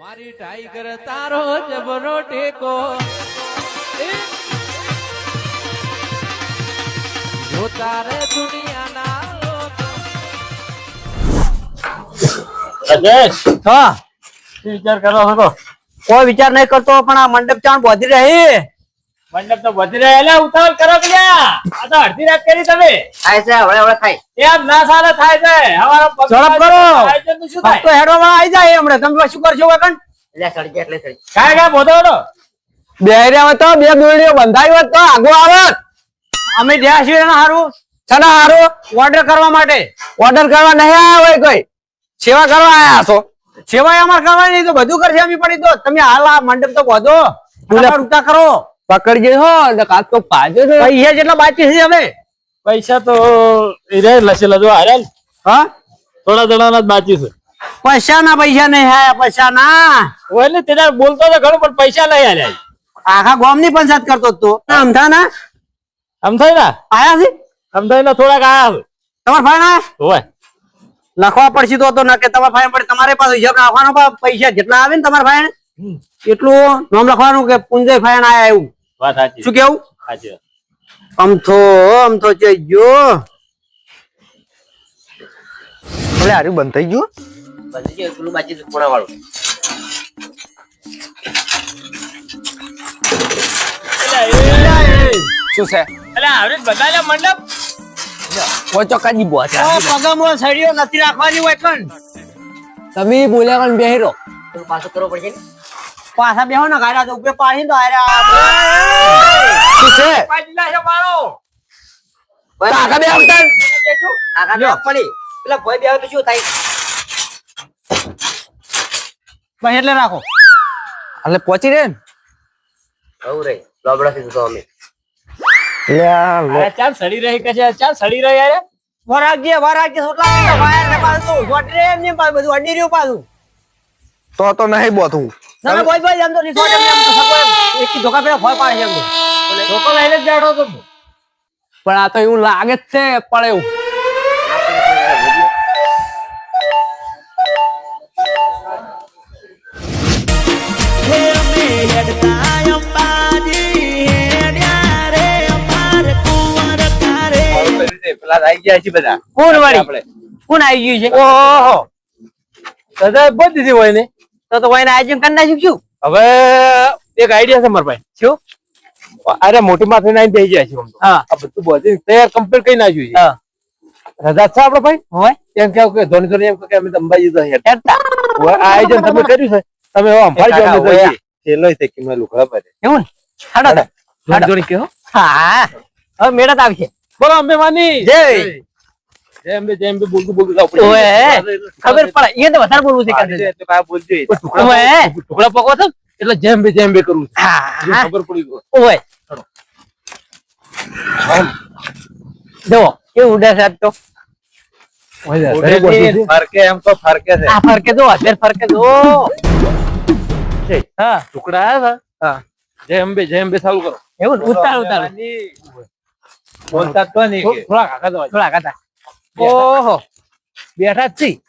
મારી ટાઈગર તારો જબરો ટેકો! જો તારે દુનિયાના રાજેશ હા. વિચાર કરો છો કોઈ વિચાર નહીં કરતો પણ આ મંડપ ચાણ બોધી રહી. મંડપ તો વધી રહ્યા. ઉતાવળ કરો કે આ તો અડધી રાત કરી તમે. થાય છે હવે હવે થાય. એમ ના સારા થાય છે. અમારો ઝડપ કરો. શું થાય? તો હેડો વાળા આવી જાય હમણે. તમે શું કરશો વગન? બોધો. બે રહ્યા તો બે દોરડીઓ બંધાઈ હોત તો આગો આવત અમે જ્યાં છીએ એના હારું. છના હારું? ઓર્ડર કરવા માટે. ઓર્ડર કરવા નહીં આવ્યા હોય કોઈ. સેવા કરવા આયા છો. સેવા અમારે કરવાની તો બધું કરશે અમે પડી તો. તમે હાલ આ મંડપ તો બોધો. ઉતા કરો. પકડજે હો એટલે કાચ તો પાજો છે પૈસા જેટલા બાકી છે હવે. પૈસા તો રે લસેલા જો હારે હા? થોડા જણાના જ બાકી છે. પૈસા ના પૈસા નહીં હે પૈસા ના એટલે તે બોલતો તો ઘણું પણ પૈસા લઈ આલ્યા આખા ગામની પંચાયત કરતો તો. અમથા ના? આમ ના? આયા છે? આમ ના ને થોડાક આયા છે. તમાર ભાઈ ના? હોય લખવા પડશે તો તો ના કે તમારા ભાઈ પડે તમારે પાસે હિસાબ રાખવાનો પૈસા જેટલા આવે ને તમારા ભાઈ એટલું નામ લખવાનું કે પુંજય ભાઈ આયા એવું. વાત સાચી. શું કેવું? સાચી વાત. અમથો જઈ ગયો ભલે હારું બંધ થઈ ગયું? શું છે? એટલે આવડે જ બધાયલા મંડપ? ઓચો કાજી બોચા પગમો સડીઓ નથી રાખવાની હોય પણ. તમે બોલ્યા પણ બેહીરો પાછા બેહો ને ગાડા તો ઉપર પાડી તો આરે શું છે? પાછી લાશે મારો. કાકા બે આવતા? ભાઈ એટલે રાખો. એટલે પહોંચી રે ને? અરે ચાલ સડી રહી કે છે? ચાલ સડી રહી યાર વરાગજે વરાગજે સોટલા વાયર ને પાછું. સોટરે એમ ને પાછું અડી રહ્યું પાછું. તો તો નહીં બોથું. ના ના બોય બોય એમ તો રિસોર્ટ એમ એમ તો સગો એક ધોકા પેલા ફળ પાડે છે એમ તો. લઈને જ બેઠો તો પણ આ તો એવું લાગે જ છે પણ એવું. પેલા આવી ગયા છે બધા. કોણ વાળી? આપણે. કોણ આવી ગયું છે? ઓહો સજા બંધ હોય ને? તો તો કોઈને આયોજન કરી નાખ્યું શું? હવે એક આઈડિયા છે મારા ભાઈ શું? અરે મોટી માથે નાઈ થઈ જાય છે આમ હા. આ બધું બધી તૈયાર કમ્પ્લીટ કરી નાખ્યું છે. હા. રજા છે આપડે ભાઈ હોય. એમ કેવું કે ધોની ધોની એમ કે અમે તો અંબાજી તો. આયોજન તમે કર્યું છે? તમે અંબાજી અમે તો. છેલ્લો છે કે મેં લુગડા પડે એવું ને? હાડા. ધોની ધોની કહો. હા. હવે મેળા આવશે. બોલો અંબે માની. જય. જય બે જેમ બે બોલતું બોલતું જાવ પડે. ખબર પડે એ તો વધારે બોલવું છે પાડી દે એટલે પાછા બોલજો ટુકડા ટુકડા પકવો છો એટલે જેમ બે જેમ બે કરું જો હા ખબર પડી ઓય. જો કેવું ઉડે તો. ફરકે એમ તો ફરકે છે. આ ફરકે જો અત્યારે ફરકે જો. છે. હા. ટુકડા આવ્યા હા. જેમ બે જેમ બે અંબે ચાલુ કરો. એવું? ઉતાર ઉતાર. બોલતા તો નહીં કે. થોડા કાકા થોડા કાતા ઓહો. બેઠા જ છીએ.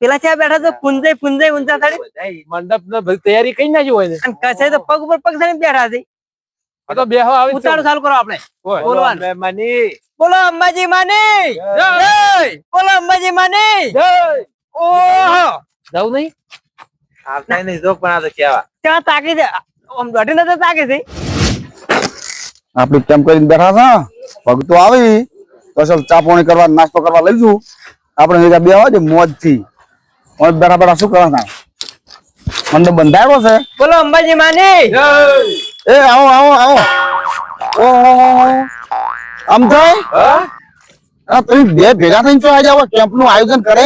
પેલા ત્યાં બેઠા તો પુંજય પુંજય ઊંચા થાળી મંડપ ને બધી તૈયારી કઈ ના હોય ને. અને કસે તો પગ ઉપર પગ થઈને બેઠા છે. આ તો બેહો આવી ઉતારો ચાલુ કરો આપણે. બોલવાનું. અમે બોલો અંબાજી માની. જય. બોલો અંબાજી માની. જય. ઓહો. જાવ નહીં? આવતા નહીં જો પણ આ તો કેવા. ત્યાં તાકી છે. આમ દોઢી નજર તાકી છે. આપણે કેમ કરીને બેઠા છે? ભગતો આવી. તો ચાલ ચા પાણી કરવા નાસ્તો કરવા લઈ જઉં આપણે ભેગા બે આવે મોજથી બેઠા બેઠા શું કરવા મંડપ બંધાયો છે. બોલો અંબાજી માની. એ આવો આવો આવો. આમ થાય તમે બે ભેગા થઈને ચો આઈ જાવ કેમ્પનું આયોજન કરે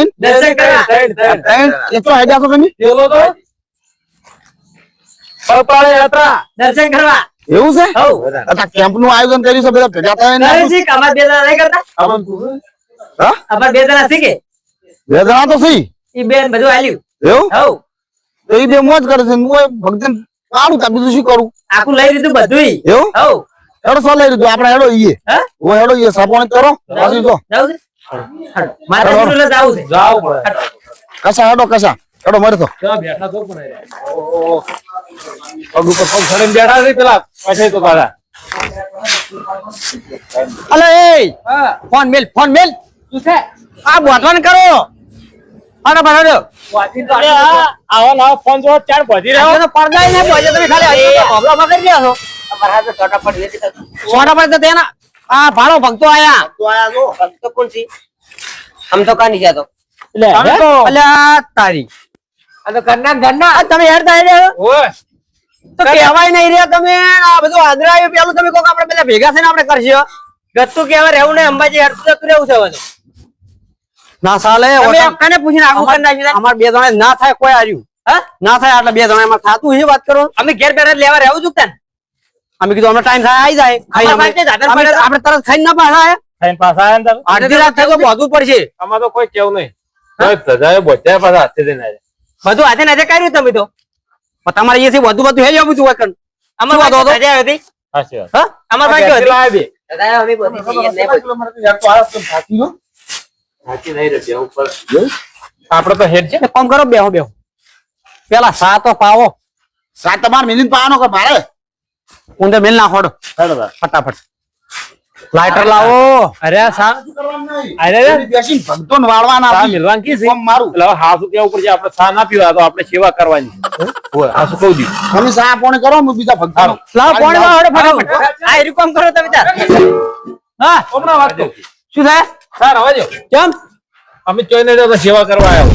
ચો આઈ જાવ તમે? તો. દર્શન કરવા. એવું છે? આ કેમ્પનું આયોજન કર્યું છે બધા ભેગા થાય અમારે બે જણા કરતા? આમાં હા? અમારે બે જણા શીખે? બે જણા તો સહી ઈ બેન બધું હાલ્યું એવું? હઉ. તો એ બે મોજ કરે છે હું ભક્તન કાઢું તા બીજું શું કરું? આખું લઈ લીધું બધું એવું? હઉ. હેડો સર લઈ લીધું આપણે હેડો ઈએ. હા? ઓ હેડો ઈએ સાપોણી કરો પછી જો. મારે જાવું છે જાવ પડે. કસા હેડો કસા ચડો મારે તો. બેઠા તો પગ ઉપર પગ ચડીને બેઠા છે પેલા પાછળ તો કાઢા અલે એ ફોન મેલ ફોન મેલ. છે? આ બોટલાન ને ભજે તો ટોટા પર ટોટા તો તેના આ અલ્યા તારી. આ બે હા? ના થાય બે જણા એમાં થાતું છે વાત કરો. અમે ઘેર બેઠા લેવા રહેવું છું તને. અમે કીધું અમે ટાઈમ થાય આવી જાય. આપણે તરત ખાઈને ના પાછા આયા. ખાઈને પાછા આયા રાત થાય તો પડશે. અમાર તો કોઈ કેવું નહીં. સજાએ બોચ્યા પાછા હાથે જઈને બધું આજે નાથે કર્યું તમે તો. તમારે અહીંયાથી વધુ બધું હેજ જવું છું એકણ. અમાર વાત હતો? રજા હતી. વાત. હા? અમાર ઘેરથી હતી. લાવ્યા બે. આપડે તો હેડ છે કામ કરો બેહો બેહો. પેલા સા તો પાવો. સાત તમારે મિનિટ પાવાનો કે મારે? ઊંધે મેલ ના ખોડો હેડો ફટાફટ. લાઇટર લાવો. અરે સા અરે. બેસીને ભક્તોને વાળવાના સા મિલવાન કી છે? મારું. એટલે હાસુ કે ઉપર પડશે આપણે સા ના પીવા તો આપણે સેવા કરવાની. ઓય, હાસુ કહું દી તમે સા પોણી કરો હું બીજા ભક્તોનો. લાવો પાણી લાવો. હેડો ફટાફટ. આ એરું કામ કરો તમે તાર હા. હમણાં વાત તો શું થાય? સર હવે જો. કેમ? અમે ચોઈને જો તો સેવા કરવા આવ્યો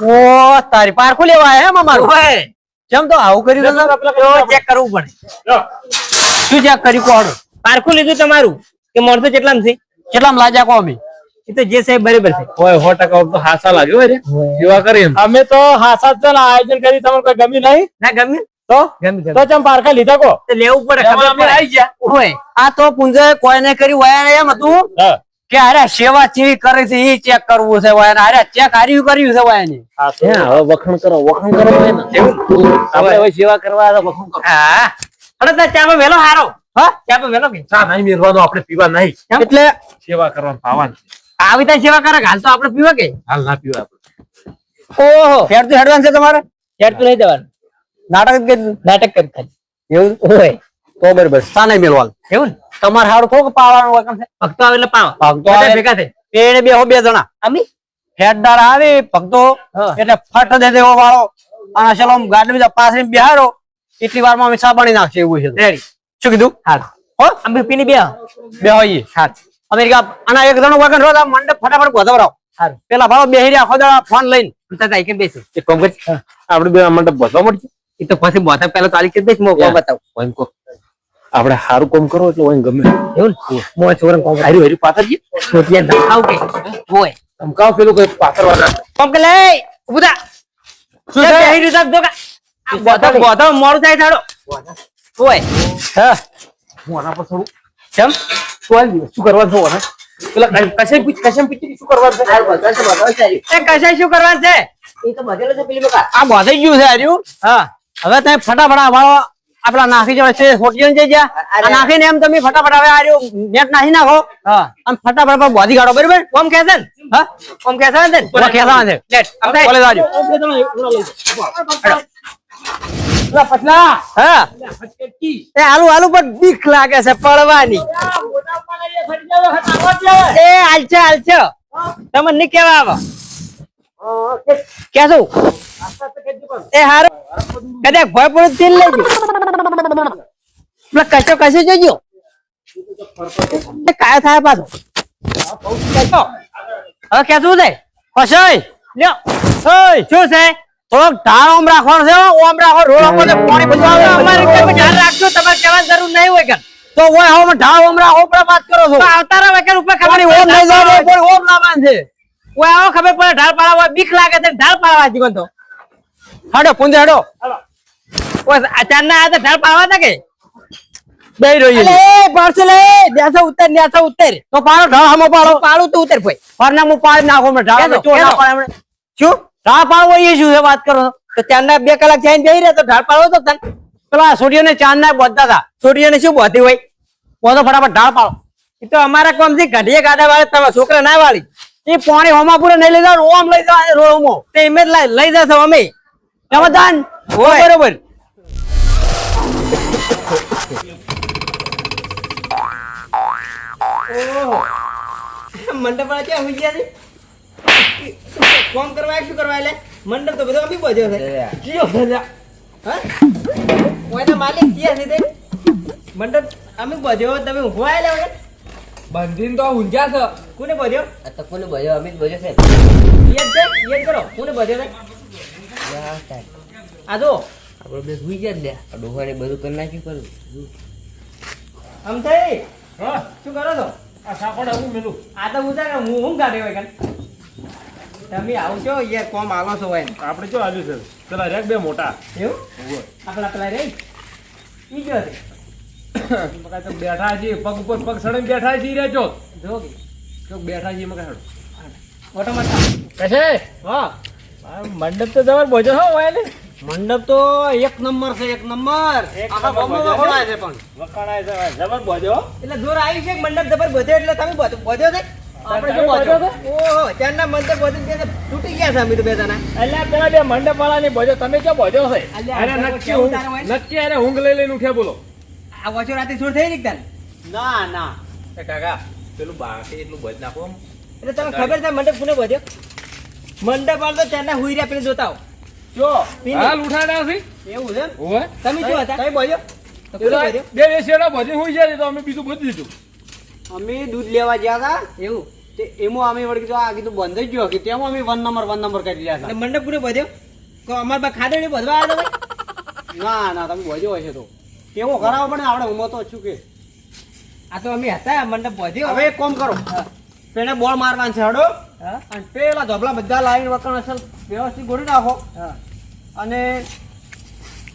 ઓ તારી પારખું લેવા આયા એમ અમારું? ઓય, કેમ તો આવું કર્યું ચેક કરવું પડે. શું ચેક કર્યું? કોણ? પારખું લીધું તમારું? કે મળતો કેટલામ છે? કેટલા લાજા કો અમે. એ તો જે સાહેબ બરાબર છે. ઓય સો ટકા તો હાસા લાગ્યો રે. સેવા કરી અમે તો હાસા જ આયોજન કરી તમને કોઈ ગમ્યું નહીં? ના ગમ્યું? તો? તો ચમ પારખા લીધા કો? લેવું પડે ખબર પડે. આવી ગયા. ઓય આ તો પુંજે કોઈને કર્યું વાયા એમ હતું કે અરે સેવા ચેવી કરે છે એ ચેક કરવું છે વયા અરે ચેક હાર્યું કર્યું છે વયા ને હા, હવે વખાણ કરો વખણ કરો આપણે હવે સેવા કરવા વખણ કરો. હા. અરે ચામાં વેલો હારો. હા? ચામાં વેલો કે? ચા નહીં મેળવાનો આપણે પીવા નહીં એટલે સેવા કરવાનું પાવાનું આવી તાર સેવા કરે હાલ તો આપણે પીવા કે? હાલ ના પીવા આપણે. ઓહો. ફેર તો હેડવાન છે તમારે? યાર તો નહીં દેવાનું નાટક નાટક કરી ખાલી. એવું? ઓય. તો બરાબર. સા નહીં મેળવાનું એવું? તમારે હારું થોડુંક પાવાનું ભક્તો આવે એટલે પાવ. ભક્તો ભેગા થાય. એને બે હો બે જણા. અમી? હેડદાર આવે ભક્તો એટલે ફટ દે દેવો વાળો. અને ચલો ગાડી બીજા પાછળ બિહારો એટલી વારમાં અમે સાબાણી નાખશે એવું છે શું કીધું? હાથ. હો? અમે પીની બે. બે હોઈએ હાલ અમેરિકા અને એક જણો વગર રોજ મંડપ ફટાફટ ગોધવરાવ. હાલ પેલા ભાવ બેહી રહ્યા ખોદા ફોન લઈને. તાતા કે બેસી? એક કામ કરી. આપણે બે મંડપ બધવા મળશે. એ તો પછી બોતા પહેલા તાલી કે બેસ મોકો યા. બતાવ. ઓમ કો. આપણે સારું કોમ કરો એટલે ગમે. એવું મો છોકરા કોમ હારી હારી પાછળ જઈએ છોટિયા ના કે ઓય આમ પેલું કોઈ પાછળ વાળા કોમ કે લે શું બેહી રહ્યું સાહેબ દોકા. થાય થાડો. ઓય. હા. હું આના પર થોડું કેમ? શું કરવાનું છે? ઓને પેલા કશે કશે પૂછી શું કરવાનું છે? એ કશાય શું કરવાનું છે? આ ગોધાઈ ગયું છે હાર્યું હા. હવે તમે ફટાફટ આ વાળો આપડા નાખી જવા છે જ્યાં નાખીને એમ તમે ફટાફટ હવે હાર્યું નેટ નાખી નાખો. હા. અને ફટાફટ પર બોધી કાઢો બરાબર? કોમ કે છે હા? કોમ કે છે ને? બોલા છે લેટ. આમ કોલેજ આવજો પતલા હા. એ હાલુ હાલુ પણ બીક લાગે છે પડવાની. એ હાલશે હાલશે. તમે નહીં કેવા આવો. કે શું એ હારું. કદાચ ભય પડે તેલ લેજો પેલા કશો કશો જોજો. કાય થાય પાછો. હવે કે શું છે. કશો લ્યો. શું છે? થોડોક ઢાળ ઓમ રાખવાનો છે ઓમ રાખો રોડ ઓમ પાણી બધું આવે. અમારે તમે ધ્યાન રાખજો તમારે કહેવાની જરૂર નહીં હોય કે તો ઓય હવે ઢાળ ઓમ રાખો પર વાત કરો છો. આવતા રહે કે ઉપર ખબર ઓમ નહીં જાય પણ ઓમ લાવવાનું છે. ઓય આવો ખબર પડે ઢાળ પાડવા બીક લાગે તો ઢાળ પાડવા જીવન તો. હાડો પુંજે હાડો. ઓય અચાનક ના આ તો ઢાળ પાડવા તા કે? બે રહી અલે પાડશે લે ન્યાસો ઉતર ન્યાસો ઉતર. તો પાડો ઢાળ હમો પાડો પાડું તો ઉતર ભાઈ. ફરના મુ પાડ નાખો મે ઢાળ ચોડા કેનો? શું? ઢાળ પાડવો એ શું છે વાત કરો? તો ત્યારના બે કલાક જઈને બેહી રહ્યા તો ઢાળ પાડવો તો તને. પેલા ચાંદ ના બોધતા હતા. છોડીઓને શું બોધી હોય? બોધો ફટાફટ ઢાળ પાડો. એ તો અમારા કોમથી ઘડીએ ગાડા વાળે તમે છોકરા ના વાળી. એ પાણી હોમાપુરે નહીં લઈ જાવ ઓમ લઈ જાવ રોમો. તે એમ જ લઈ- જશો અમે. હોય. બરોબર. મંડપ વાળા ક્યાં હુઈ ગયા કોમ કરવા શું કરવા એટલે મંડપ તો બધો અમી બધ્યો છે. કયો ભર્યા હા? ઓય માલિક ક્યાં છે તે? મંડપ અમી બધ્યો તમે ઊંઘવા આયેલા વગર બંધીન તો ઊંઝા છે. કોને બધ્યો આ તો કોને ભર્યો અમી ભર્યો છે. યાદ દે યાદ કરો. કોને બધ્યો છે? આ જો આપણે બે સુઈ ગયા જ લે આ ડોહાને બધું કરી નાખ્યું કરું આમ થઈ? હા. શું કરો છો? આ સાકોડે હું મેલું. આ તો હું તારે હું હું ગાડે હોય કાન તમે આવશો છો યાર કોમ આલો છો હોય આપણે જો આવ્યું છે. પેલા રેક બે મોટા. એવું? આપણા પેલા રે ઈ ગયો છે મકા તો બેઠા છીએ. પગ ઉપર પગ સડે બેઠા છીએ રે જો. જો કે. બેઠા છીએ મકા હેડો ઓટોમેટિક કશે હા. મંડપ તો જબર બોજો હો હોય ને? મંડપ તો એક નંબર છે એક નંબર. વખણાય છે પણ. વખણાય છે જબર બોજો એટલે જોર આવી છે મંડપ જબર બધે એટલે તમે બધો બધો છે? આપણે તમે શું બધો બધો ઓહો ત્યારના મંડપ બધે ત્યાં તૂટી ગયા છે અમે તો બે જણા. એટલે પેલા બે મંડપ વાળા ની બોજો તમે ક્યાં બોજો છે. અલ્યા, અરે આ નક્કી કેવું ઊંઘ- લઈ લઈને ઉઠ્યા બોલો. આ વચ્ચે રાતે છોડ થઈ રહી ના ના. કાકા પેલું બાકી એટલું બજ નાખો એટલે તમને ખબર છે મંડપ કોને બધ્યો? મંડપ વાળો તો ત્યારના હુઈ રહ્યા પેલી જોતા જો. હાલ છે? એવું છે તમે શું હતા? કઈ બધ્યો તો કોને પેલા બધ્યો? બે બે શેડા ભજન હોઈ જાય તો અમે બીજું બધી દીધું. અમે દૂધ લેવા ગયા હતા. એવું? તે એમાં અમે વળી કીધું આ કીધું બંધ જ ગયો. કે તેમાં અમે વન નંબર વન નંબર કરી રહ્યા હતા. મંડપ પૂરો બધ્યો? તો અમાર બા ખાધે બધવા આવ્યો ના ના તમે બોજો હશે તો. કેવો કરાવો પણ આપણે હું તો છું કે. આ તો અમે હતા મંડપ બધ્યો હવે એક કામ કરો. પેલે બોલ મારવાનું છે હડો. હા. અને પેલા ધોબલા બધા લાઈન વકણ અસલ વ્યવસ્થિત ગોળી નાખો. હા. અને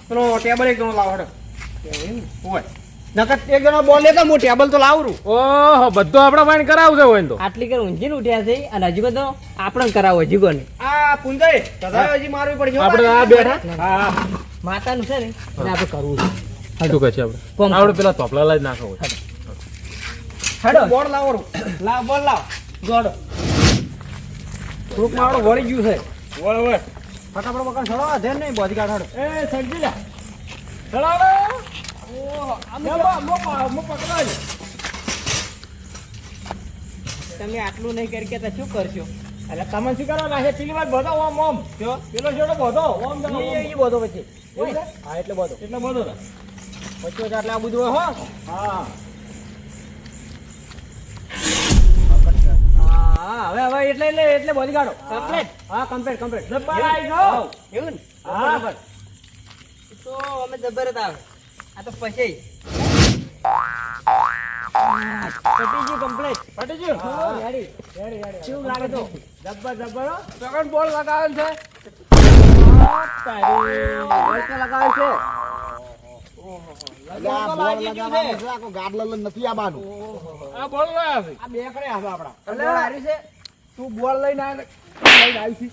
પેલો ટેબલ એક જણો લાવો હડો. હોય. નકર એક જણો બોલ લેતા હું ટેબલ તો લાવરું. ઓહો બધો આપણે પાસે કરાવશે હોય તો. આટલી કર ઉઠ્યા છે અને હજી બધો આપણે કરાવો હજી કોને. આ પુંજાઈ તથા હજી મારવી પડશે આપણે આ બેઠા? હા. માતાનું છે ને આપણે કરવું છે. કહે છે આપણે. આપણે પેલા તોપલા લાજ નાખો હેડો. બોર્ડ લાવો લાવ બોલ લાવ. ગ્રુપમાં વળી ગયું છે. ઓય ઓય ફટાફટ વગર છોડો ધ્યાન નહીં બોધી કાઢો એ સડજી લે ચલાવો તમે આટલું નહીં કરી કે શું કરશો? એટલે તમે શું કરો? ના પેલી વાત બધો ઓમ ઓમ. જો પેલો છોડો બધો ઓમ એ બધો પછી. હા એટલે બધો. એટલે બધો વચ્ચે એટલે આ બધું હો. હા. હવે હવે એટલે એટલે એટલે બોલી કાઢો કમ્પ્લેટ હા કમ્પ્લેટ કમ્પ્લેટ ગયો. એવું ને? હા તો અમે જબર જ આવે. આ તો પછી. ગયું કમ્પ્લીટ પટીજી? રેડી રેડી રેડી કેવું લાગે તો? જબ્બર જબ્બર સેકન્ડ બોલ લગાવેલ છે. બોલ તો નથી છે. આ બોલ લાયા છે. આ બે કરે હવે આપડા છે? તું બોલ લઈને આવે લઈને આવી છી.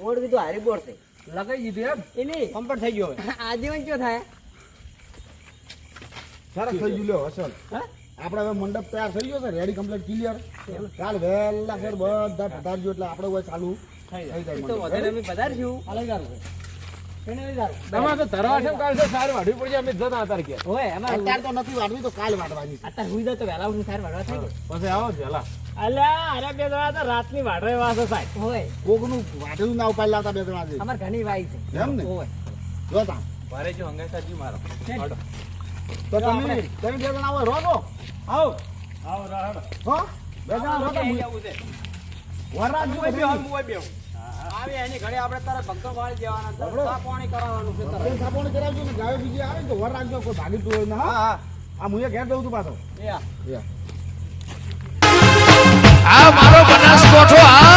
બોર્ડ કીધું હારી બોર્ડ છે. લગાઈ દીધું એમ? એની કમ્પ્લીટ થઈ ગયો આજીવન કયો થાય? સરસ થઈ ગયું લ્યો અસલ? આપણે હવે મંડપ તૈયાર થઈ ગયો છે રેડી કમ્પ્લીટ ક્લિયર કાલ વહેલા ફેર બધા પધારજો એટલે આપણે હોય ચાલુ. થઈ જાય. તો. વધારે અમે પધારશું. ધરવા છે કાલ છે સારું વાઢવી પડશે અમે જતા હતા કે હોય અત્યારે તો નથી વાળવી તો કાલ વાળવાની છે. તો અલ્યા અરે બે જણા તો રાતની વાઢે વાસે સાહેબ. હોય કોકનું ના ઉપાડી લાવતા બે ત્રણ આજે અમારે ઘણી વાઈ છે. એમ ને? હોય જોતા મારે જો હંગાઈ સાજી મારો તો તમે તમે બે જણા આવો આવો. રાહડો હો? બે જણા. આવે એની ઘડી આપણે તારે ભક્તો વાળી દેવાના છે. ચા પાણી કરાવવાનું છે તારે. થાપોણી કરાવજો ને ગાયો બીજી આવે ને તો વર રાખજો કોઈ ભાગી હોય ના હા? હા આ હું ઘેર જઉં છું પાછો. એ હા. આ મારો બનાસકોઠો આ